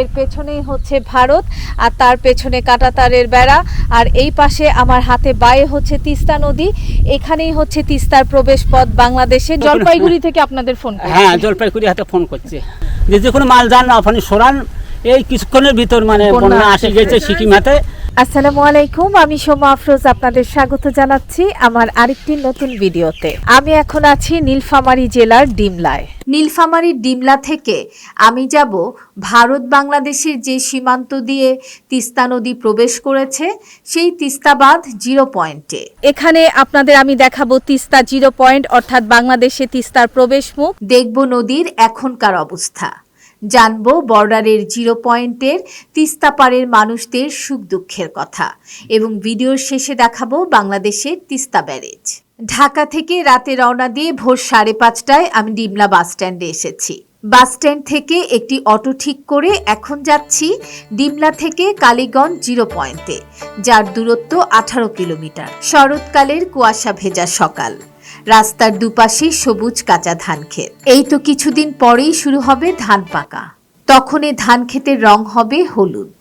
এর পেছনেই হচ্ছে ভারত আর তার পেছনে কাটাতারের বেড়া। আর এই পাশে আমার হাতে বায়ে হচ্ছে তিস্তা নদী। এখানেই হচ্ছে তিস্তার প্রবেশ পথ বাংলাদেশে। জলপাইগুড়ি থেকে আপনাদের ফোন হ্যাঁ জলপাইগুড়ি হাতে ফোন করছে। যে যে কোনো মাল যান আপনি সরান এই কিছুক্ষণের ভিতর মানে বন্যা আসে। গেছে সিকিম হাতে। আসসালামু আলাইকুম আমি সোমা আফরোজ আপনাদের স্বাগত জানাচ্ছি আমার আরেকটি নতুন ভিডিওতে। আমি এখন আছি নীলফামারী জেলার ডিমলায়। নীলফামারীর ডিমলা থেকে আমি যাব ভারত বাংলাদেশের যে সীমান্ত দিয়ে তিস্তা নদী প্রবেশ করেছে সেই তিস্তা বাঁধ জিরো পয়েন্টে। এখানে আপনাদের আমি দেখাবো তিস্তা জিরো পয়েন্ট অর্থাৎ বাংলাদেশে তিস্তার প্রবেশ মুখ। দেখব নদীর এখনকার অবস্থা। জানব বর্ডারের জিরো পয়েন্টের তিস্তা পাড়ের মানুষদের সুখ দুঃখের কথা এবং ভিডিওর শেষে দেখাবো বাংলাদেশের তিস্তা ব্যারেজ। ঢাকা থেকে রাতে রওনা দিয়ে ভোর সাড়ে পাঁচটায় আমি ডিমলা বাস স্ট্যান্ডে এসেছি। বাস স্ট্যান্ড থেকে একটি অটো ঠিক করে এখন যাচ্ছি ডিমলা থেকে কালীগঞ্জ জিরো পয়েন্টে, যার দূরত্ব আঠারো কিলোমিটার। শরৎকালের কুয়াশা ভেজা সকাল। রাস্তার দুপাশে সবুজ কাঁচা ধান ক্ষেত। এই তো কিছুদিন পরেই শুরু হবে ধান পাকা। তখন এ ধান ক্ষেতের রং হবে হলুদ।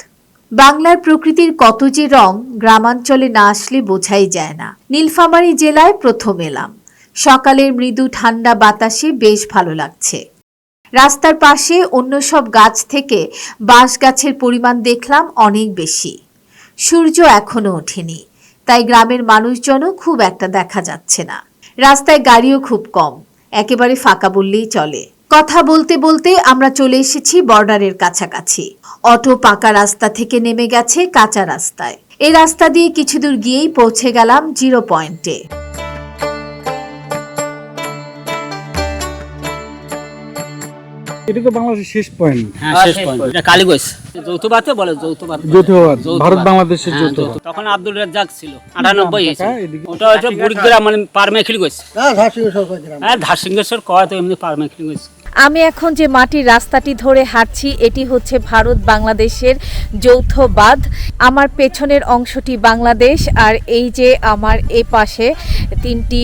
বাংলার প্রকৃতির কত যে রং গ্রামাঞ্চলে না আসলে বোঝাই যায় না। নীলফামারী জেলায় প্রথম এলাম। সকালের মৃদু ঠান্ডা বাতাসে বেশ ভালো লাগছে। রাস্তার পাশে অন্য সব গাছ থেকে বাঁশ গাছের পরিমাণ দেখলাম অনেক বেশি। সূর্য এখনও ওঠেনি, তাই গ্রামের মানুষজনও খুব একটা দেখা যাচ্ছে না। রাস্তায় গাড়িও খুব কম। একেবারে ফাঁকা বললেই চলে। কথা বলতে বলতে আমরা চলে এসেছি বর্ডারের কাছাকাছি। অটো পাকা রাস্তা থেকে নেমে গেছে কাঁচা রাস্তায়। এই রাস্তা দিয়ে কিছু দূর গিয়েই পৌঁছে গেলাম জিরো পয়েন্টে। এটা তো বাংলাদেশের শেষ পয়েন্ট হ্যাঁ শেষ পয়েন্ট এটা কালীগঞ্জ। যৌথবাতে বলে যৌথবাদ। ভারত বাংলাদেশের হ্যাঁ, যৌথ। তখন আব্দুল রাজ্জাক ছিল আটানব্বই হয়েছে ওটা হচ্ছে বুড়িগ্রাম মানে পারমেখিল গেছে হ্যাঁ ধারসিংহেশ্বর কয় তো এমনি পারমেখিল গেছে আমি এখন যে মাটির রাস্তাটি ধরে হাঁটছি, এটি হচ্ছে ভারত বাংলাদেশের যৌথ বাঁধ। আমার পেছনের অংশটি বাংলাদেশ, আর এই যে আমার এ পাশে তিনটি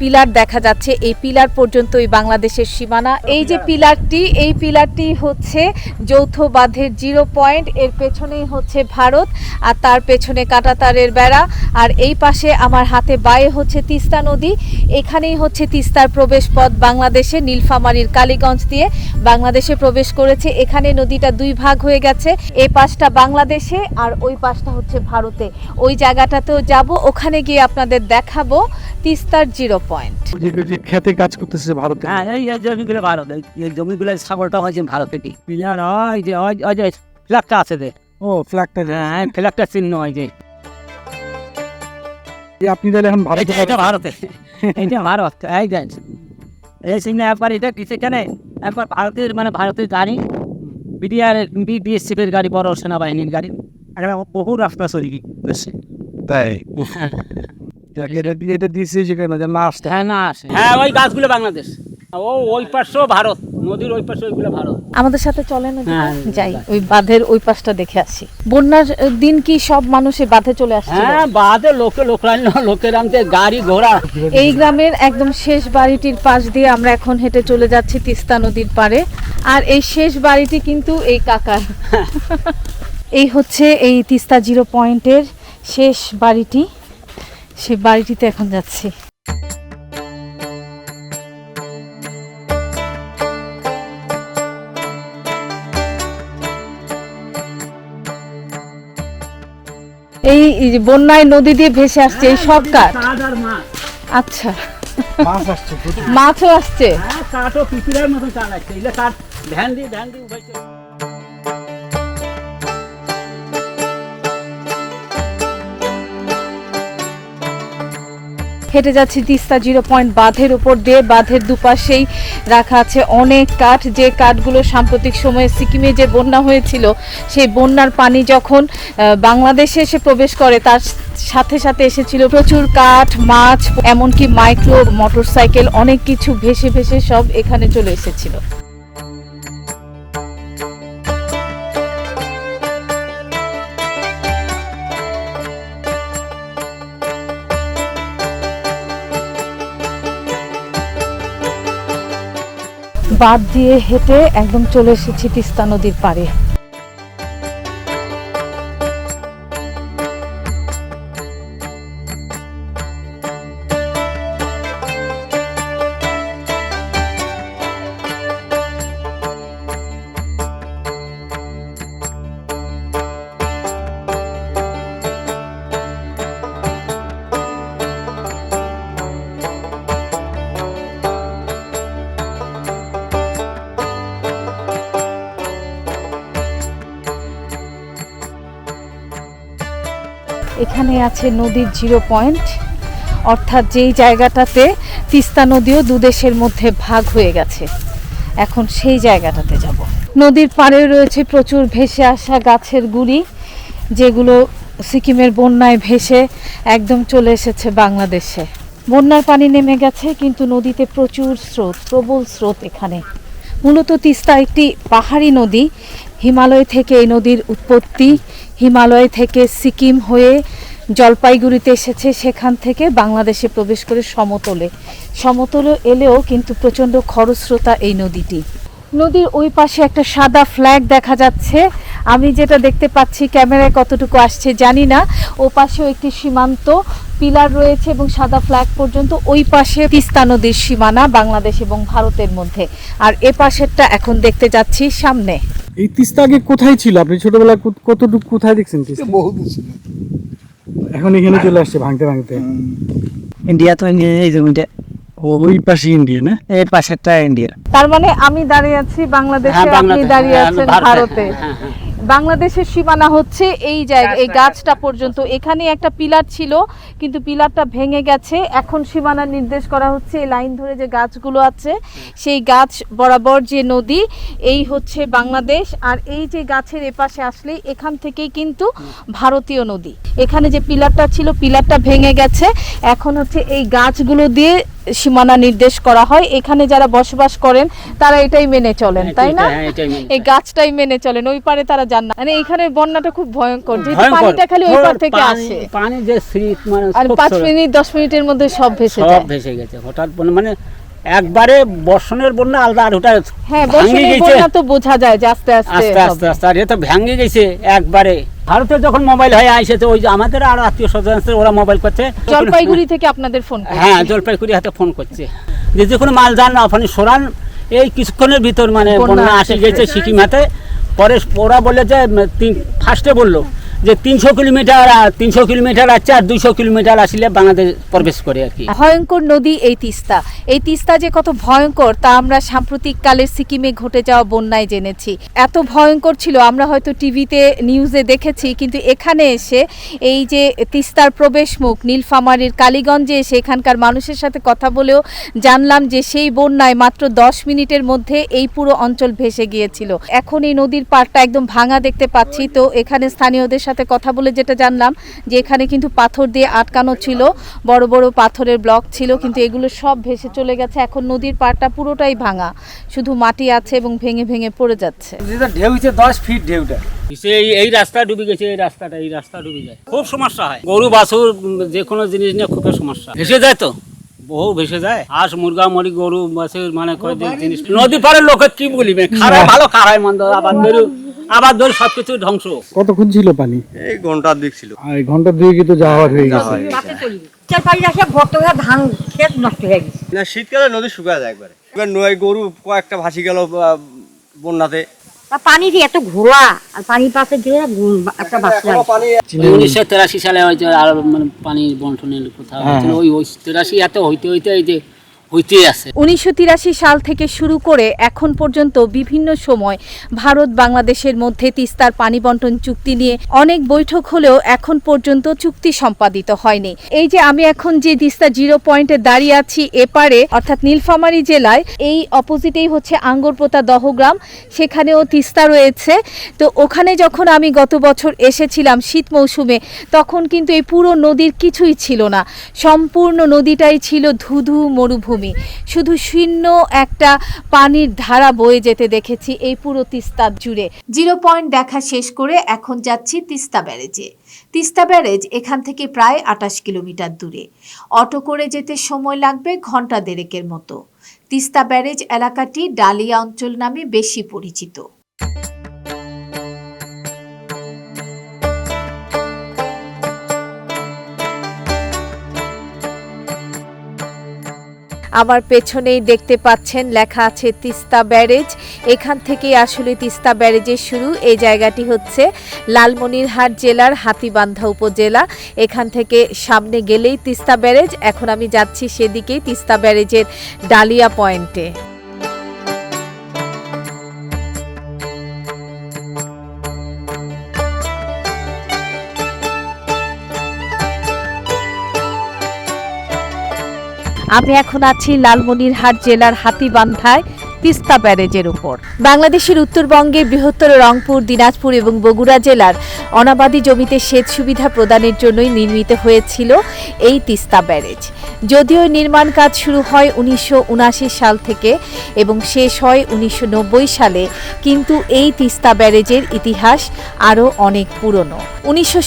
পিলার দেখা যাচ্ছে, এই পিলার পর্যন্তই বাংলাদেশের সীমানা। এই যে পিলারটি, এই পিলারটি হচ্ছে যৌথ বাঁধের জিরো পয়েন্ট, এর পেছনেই হচ্ছে ভারত, আর তার পেছনে কাটাতারের বেড়া, আর এই পাশে আমার হাতে বায়ে হচ্ছে তিস্তা নদী। এখানেই হচ্ছে তিস্তার প্রবেশ পথ বাংলাদেশে নীলফামারীর কালীগঞ্জ দিয়ে বাংলাদেশে প্রবেশ করেছে। এখানে নদীটা দুই ভাগ হয়ে গেছে। এই পাশটা বাংলাদেশে আর ওই পাশটা হচ্ছে ভারতে। ওই জায়গাটাতেও যাব। ওখানে গিয়ে আপনাদের দেখাবো তিস্তার জিরো পয়েন্ট। খেতে কাজ করতেছে ভারতে। হ্যাঁ এই জমিগুলো ভারত এই- জমিগুলো সাগরটা হয়েছে ভারত পিলার ওই যে ওই ফ্ল্যাগটা আছে যে। ও ফ্ল্যাগটা হ্যাঁ ফ্ল্যাগটা চিহ্ন হয় যে। আপনি তাহলে এখন ভারতে এটা এটা ভারতে। এটা ভারত এই এই সিং একবার এটা কিসে কেনে একবার ভারতের মানে ভারতের গাড়ি বিডিআর বিএসএফের গাড়ি বড় সেনাবাহিনীর গাড়ি। একটা বহু রাস্তা চলে গেছে তাই? এটা দিয়েছে যেখানে যে না হ্যাঁ না আসে। হ্যাঁ ওই গাছগুলো বাংলাদেশ। ও ওই পাশেও ভারত। নদীর ওই পাশে ওইগুলো ভারত আমাদের সাথে চলেন হ্যাঁ, যাই ওই বাঁধের ওই পাশটা দেখে আসি। বন্যার দিন কি সব মানুষে বাঁধে চলে আসছে হ্যাঁ বাদে লোকে লোক লোকের আনতে গাড়ি ঘোড়া। এই গ্রামের একদম শেষ বাড়িটির পাশ দিয়ে আমরা এখন হেঁটে চলে যাচ্ছি তিস্তা নদীর পাড়ে। আর এই শেষ বাড়িটি কিন্তু এই কাকার। এই হচ্ছে এই তিস্তা জিরো পয়েন্টের শেষ বাড়িটি। সে বাড়িটিতে এখন যাচ্ছি। এই বন্যায় নদী দিয়ে ভেসে আসছে এই সব কাঠ আচ্ছা। মাছ আসছে মাছও আসছে। হ্যাঁ কাঠও পিপিলের মতো কাঠ আসছে। কাঠ ভ্যান দিয়ে ভ্যান দিয়ে হেঁটে যাচ্ছি তিস্তা জিরো পয়েন্ট বাঁধের উপর দিয়ে। বাঁধের দুপাশেই রাখা আছে অনেক কাঠ। যে কাঠগুলো সাম্প্রতিক সময়ে সিকিমে যে বন্যা হয়েছিল, সেই বন্যার পানি যখন বাংলাদেশে এসে প্রবেশ করে, তার সাথে সাথে এসেছিল প্রচুর কাঠ, মাছ, এমনকি মাইক্রো, মোটরসাইকেল, অনেক কিছু ভেসে ভেসে সব এখানে চলে এসেছিল। বাদ দিয়ে হেঁটে একদম চলে এসেছি তিস্তা নদীর পাড়ে। এখানে আছে নদীর জিরো পয়েন্ট। অর্থাৎ যেই জায়গাটাতে তিস্তা নদীও দুদেশের মধ্যে ভাগ হয়ে গেছে। এখন সেই জায়গাটাতে যাব। নদীর পাড়ে রয়েছে প্রচুর ভেসে আসা গাছের গুড়ি, যেগুলো সিকিমের বন্যায় ভেসে একদম চলে এসেছে বাংলাদেশে। বন্যার পানি নেমে গেছে, কিন্তু নদীতে প্রচুর স্রোত, প্রবল স্রোত এখানে। মূলত তিস্তা একটি পাহাড়ি নদী। হিমালয় থেকে এই নদীর উৎপত্তি হিমালয় থেকে সিকিম হয়ে জলপাইগুড়িতে এসেছে, সেখান থেকে বাংলাদেশে প্রবেশ করে সমতলে। সমতলে এলেও কিন্তু প্রচণ্ড খরস্রোতা এই নদীটি। নদীর ওই পাশে একটা সাদা ফ্ল্যাগ দেখা যাচ্ছে। আমি যেটা দেখতে পাচ্ছি, ক্যামেরায় কতটুকু আসছে জানি না। ও পাশেও একটি সীমান্ত পিলার রয়েছে এবং সাদা ফ্ল্যাগ পর্যন্ত ওই পাশে তিস্তা নদীর সীমানা বাংলাদেশ এবং ভারতের মধ্যে। আর এ পাশেরটা এখন দেখতে যাচ্ছি সামনে। এই তিস্তা আগে কোথায় ছিল? আপনি ছোটবেলায় কত- কতটুকু কোথায় দেখছেন তিস্তা? ছিল। এখন এখানে চলে আসছে ভাঙতে ভাঙতে। ইন্ডিয়া তো ইন্ডিয়া- এই জমিটা ও ওই পাশে ইন্ডিয়া না? এর পাশেরটা ইন্ডিয়া। তার মানে আমি দাঁড়িয়ে আছি বাংলাদেশে হ্যাঁ, আপনি দাঁড়িয়ে হ্যাঁ, আছেন ভারতে। বাংলাদেশের সীমানা হচ্ছে এই জায়গা এই গাছটা। পর্যন্ত। এখানে একটা পিলার ছিল কিন্তু পিলারটা ভেঙে গেছে। এখন সীমানা নির্দেশ করা হচ্ছে এই লাইন ধরে যে গাছগুলো আছে সেই গাছ বরাবর যে নদী এই হচ্ছে বাংলাদেশ। আর এই যে গাছের এপাশে আসলে এখান থেকেই কিন্তু ভারতীয় নদী। এখানে যে পিলারটা ছিল পিলারটা ভেঙে গেছে। এখন হচ্ছে এই গাছগুলো দিয়ে সীমানা নির্দেশ করা হয়। এখানে যারা বসবাস করেন তারা এটাই মেনে চলেন তাই না? হ্যাঁ, এই গাছটাই মেনে চলেন ওই পারে তারা যান না। মানে এখানে বন্যাটা খুব ভয়ঙ্কর যেহেতু পানিটা খালি ওই পার থেকে আসে। পানি যে স্রোত মানে আর মিনিট দশ মিনিটের মধ্যে সব ভেসে সব যায়। ভেসে গেছে হঠাৎ মানে একবারে বর্ষণের বন্যা আলাদা আর ওটা হ্যাঁ বর্ষণের বন্যা তো বোঝা যায় যে আস্তে আস্তে আস্তে আস্তে আস্তে আর এ তো ভেঙে গেছে একবারে। ভারতে যখন মোবাইল হয়ে আসেছে ওই যে আমাদের আর আত্মীয় স্বজন আছে ওরা মোবাইল করছে। জলপাইগুড়ি থেকে আপনাদের ফোন হ্যাঁ জলপাইগুড়ি হাতে ফোন করছে। যে যে কোনো মাল যান আপনি ওখানে সরান এই কিছুক্ষণের ভিতর মানে বন্যা আসে। আসে। গেছে সিকিম হাতে। পরে ওরা বলে যে ফার্স্টে বলল যে তিনশো কিলোমিটার তিনশো কিলোমিটার আছে আর দুইশো কিলোমিটার আসলে বাংলাদেশ প্রবেশ করে আর কি। ভয়ঙ্কর নদী এই তিস্তা। এই তিস্তা যে কত ভয়ঙ্কর, তা আমরা সাম্প্রতিক কালের সিকিমে ঘটে যাওয়া বন্যায় জেনেছি। এত ভয়ঙ্কর ছিল, আমরা হয়তো টিভিতে, নিউজে দেখেছি, কিন্তু এখানে এসে এই যে তিস্তার প্রবেশ মুখ নীলফামারীর কালীগঞ্জে এসে এখানকার মানুষের সাথে কথা বলেও জানলাম যে সেই বন্যায় মাত্র দশ মিনিটের মধ্যে এই পুরো অঞ্চল ভেসে গিয়েছিল। এখন এই নদীর পাড়টা একদম ভাঙা দেখতে পাচ্ছি, তো এখানে স্থানীয়দের সাথে কথা বলে যেটা জানলাম যে এখানে কিন্তু পাথর দিয়ে আটকানো ছিল বড় বড় পাথরের ব্লক ছিল কিন্তু এগুলো সব ভেসে চলে গেছে। এখন নদীর পাড়টা পুরোটাই ভাঙা শুধু মাটি আছে এবং ভেঙে ভেঙে পড়ে যাচ্ছে। ঢেউ দশ ফিট ঢেউটা। এই এই রাস্তা ডুবে গেছে এই রাস্তাটা এই রাস্তা ডুবে যায়। খুব সমস্যা হয়। গরু বাছুর যে কোনো জিনিস নিয়ে খুবই সমস্যা। ভেসে যায় তো? বহু ভেসে যায়। হাঁস মুরগা মরি গরু বাছুর মানে জিনিস নদী পাড়ের লোকের কি বলিবে? খারাপ ভালো খারাপ মন্দ আবার আবার ধরু সবকিছু ধ্বংস। কতক্ষণ ছিল পানি? এই ঘণ্টার দিক ছিল। আর এই ঘণ্টা দুই কিন্তু যাওয়া হয়ে গেছে। চার পাঁচ আসে ভর্ত হয়ে ধান ক্ষেত নষ্ট হয়ে গেছে। না শীতকালে নদী শুকায় যায় একবারে। এবার নয় গরু কয়েকটা ভাসি গেল বন্যাতে। পানি এত ঘোলা আর পানির পাশে দিয়ে গু- একটা বাচ্চা উনিশশো তেরাশি সালে আর মানে পানি বন্টনের কোথাও। ওই ওই তেরাশি এত হইতে হইতে এই যে উনিশশো সাল থেকে শুরু করে এখন পর্যন্ত বিভিন্ন সময় ভারত বাংলাদেশের মধ্যে তিস্তার পানি বন্টন চুক্তি নিয়ে অনেক বৈঠক হলেও এখন পর্যন্ত চুক্তি সম্পাদিত হয়নি। এই যে আমি এখন যে তিস্তা জিরো পয়েন্টে দাঁড়িয়ে আছি এপারে, অর্থাৎ নীলফামারী জেলায়, এই অপোজিটেই হচ্ছে আঙ্গরপোতা দহগ্রাম, সেখানেও তিস্তা রয়েছে। তো ওখানে যখন আমি গত বছর এসেছিলাম শীত মৌসুমে, তখন কিন্তু এই পুরো নদীর কিছুই ছিল না। সম্পূর্ণ নদীটাই ছিল ধুধু মরুভূমি। শুধু শূন্য একটা পানির ধারা বয়ে যেতে দেখেছি এই পুরো তিস্তা জুড়ে। জিরো পয়েন্ট দেখা শেষ করে এখন যাচ্ছি তিস্তা ব্যারেজে। তিস্তা ব্যারেজ এখান থেকে প্রায় আটাশ কিলোমিটার দূরে। অটো করে যেতে সময় লাগবে ঘণ্টা দেড়েকের মতো। তিস্তা ব্যারেজ এলাকাটি ডালিয়া অঞ্চল নামে বেশি পরিচিত। আমার পেছনেই দেখতে পাচ্ছেন, লেখা আছে তিস্তা ব্যারেজ। এখান থেকেই আসলে তিস্তা ব্যারেজের শুরু। এই জায়গাটি হচ্ছে লালমনিরহাট জেলার হাতিবান্ধা উপজেলা। এখান থেকে সামনে গেলেই তিস্তা ব্যারেজ। এখন আমি যাচ্ছি সেদিকেই তিস্তা ব্যারেজের ডালিয়া পয়েন্টে। আমি এখন আছি লালমনিরহাট জেলার হাতিবান্ধায়। তিস্তা ব্যারেজের উপর। বাংলাদেশের উত্তরবঙ্গের বৃহত্তর রংপুর, দিনাজপুর এবং বগুড়া জেলার অনাবাদী জমিতে সেচ সুবিধা প্রদানের জন্যই নির্মিত হয়েছিল এই তিস্তা ব্যারেজ। যদিও নির্মাণ কাজ শুরু হয় উনিশশো সাল থেকে এবং শেষ হয় উনিশশো নব্বই সালে, কিন্তু এই তিস্তা ব্যারেজের ইতিহাস আরও অনেক পুরনো। উনিশশো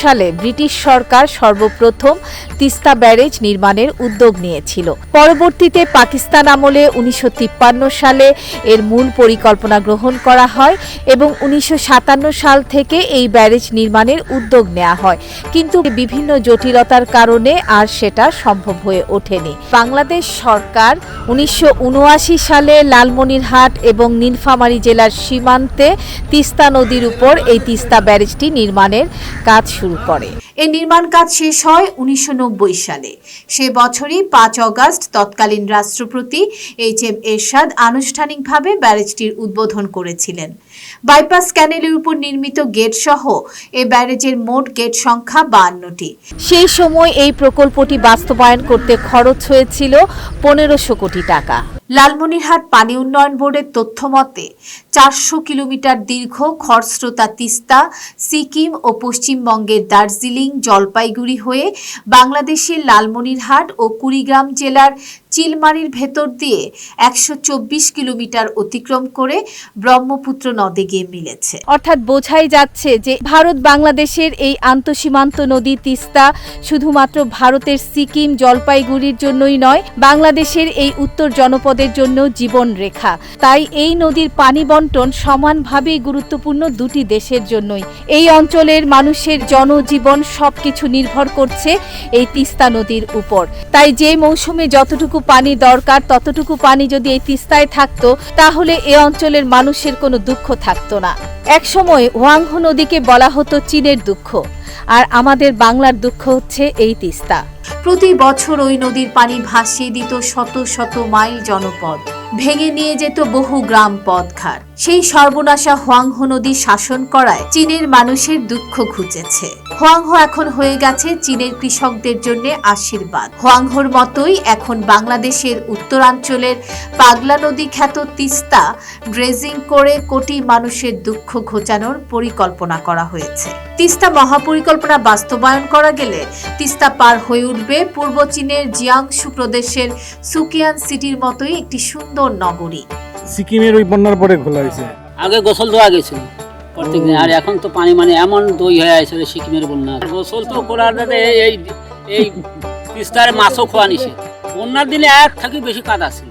সালে ব্রিটিশ সরকার সর্বপ্রথম তিস্তা ব্যারেজ নির্মাণের উদ্যোগ নিয়েছিল। পরবর্তীতে পাকিস্তান আমলে উনিশশো তিপ্পান্ন সালে এর মূল পরিকল্পনা গ্রহণ করা হয় এবং উনিশশো সাতান্ন সাল থেকে এই ব্যারেজ নির্মাণের উদ্যোগ নেওয়া হয়। কিন্তু বিভিন্ন জটিলতার কারণে আর সেটা সম্ভব হয়ে ওঠেনি। বাংলাদেশ সরকার উনিশশো উনআশি সালে লালমনিরহাট এবং নীলফামারী জেলার সীমান্তে তিস্তা নদীর উপর এই তিস্তা ব্যারেজটি নির্মাণের কাজ শুরু করে। এই নির্মাণ কাজ শেষ হয় উনিশশো নব্বই সালে। সে বছরই পাঁচ অগাস্ট তৎকালীন রাষ্ট্রপতি এইচ এম এরশাদ আনুষ্ঠানিকভাবে ব্যারেজটির উদ্বোধন করেছিলেন। বাইপাস ক্যানেলের উপর নির্মিত গেট সহ এ ব্যারেজের মোট গেট সংখ্যা বান্নটি সেই সময় এই প্রকল্পটি বাস্তবায়ন করতে খরচ হয়েছিল পনেরোশো কোটি টাকা। লালমনিরহাট পানি উন্নয়ন বোর্ডের তথ্য মতে, চারশো কিলোমিটার দীর্ঘ খরস্রোতা তিস্তা, সিকিম ও পশ্চিমবঙ্গের দার্জিলিং জলপাইগুড়ি হয়ে বাংলাদেশের লালমনিরহাট ও কুড়িগ্রাম জেলার চিলমারির ভেতর দিয়ে একশো চব্বিশ কিলোমিটার অতিক্রম করে ব্রহ্মপুত্র নদে গিয়ে মিলেছে। অর্থাৎ বোঝাই যাচ্ছে যে ভারত বাংলাদেশের এই আন্তঃসীমান্ত নদী তিস্তা শুধুমাত্র ভারতের সিকিম, জলপাইগুড়ির জন্যই নয়, বাংলাদেশের এই উত্তর জনপদের জন্য জীবন রেখা। তাই এই নদীর পানি বন্টন সমানভাবেই গুরুত্বপূর্ণ দুটি দেশের জন্যই। এই অঞ্চলের মানুষের জনজীবন সবকিছু নির্ভর করছে এই তিস্তা নদীর উপর। তাই যে মৌসুমে যতটুকু পানি দরকার, ততটুকু পানি যদি এই তিস্তায় থাকতো, তাহলে এ অঞ্চলের মানুষের কোনো দুঃখ থাকতো না। একসময় ওয়াংহো নদীকে বলা হতো চীনের দুঃখ। আর আমাদের বাংলার দুঃখ হচ্ছে এই তিস্তা। প্রতি বছর ওই নদীর পানি ভাসিয়ে দিত শত শত মাইল জনপদ। ভেঙে নিয়ে যেত বহু গ্রাম পথঘাট। সেই সর্বনাশা হোয়াংহো নদী শাসন করায় চীনের মানুষের দুঃখ ঘুচেছে। হোয়াংহো এখন হয়ে গেছে চীনের কৃষকদের জন্য আশীর্বাদ। হোয়াংহোর মতোই এখন বাংলাদেশের উত্তরাঞ্চলের পাগলা নদী খ্যাত তিস্তা ড্রেজিং করে কোটি মানুষের দুঃখ ঘোচানোর পরিকল্পনা করা হয়েছে। তিস্তা মহাপরিকল্পনা বাস্তবায়ন করা গেলে তিস্তা পার হয়ে উঠবে পূর্ব চীনের জিয়াংশু প্রদেশের সুকিয়ান সিটির মতোই একটি সুন্দর নগরী। সিকিমের ওই বন্যার পরে খোলা হয়েছে। আগে গোসল ধোয়া গেছিল প্রত্যেকদিন আর এখন তো পানি মানে এমন দই হয়ে আছে সিকিমের বন্যা। গোসল তো করার এই এই এই তিস্তার মাছও খোয়া নিছে বন্যার দিনে এক থাকি বেশি কাদা ছিল।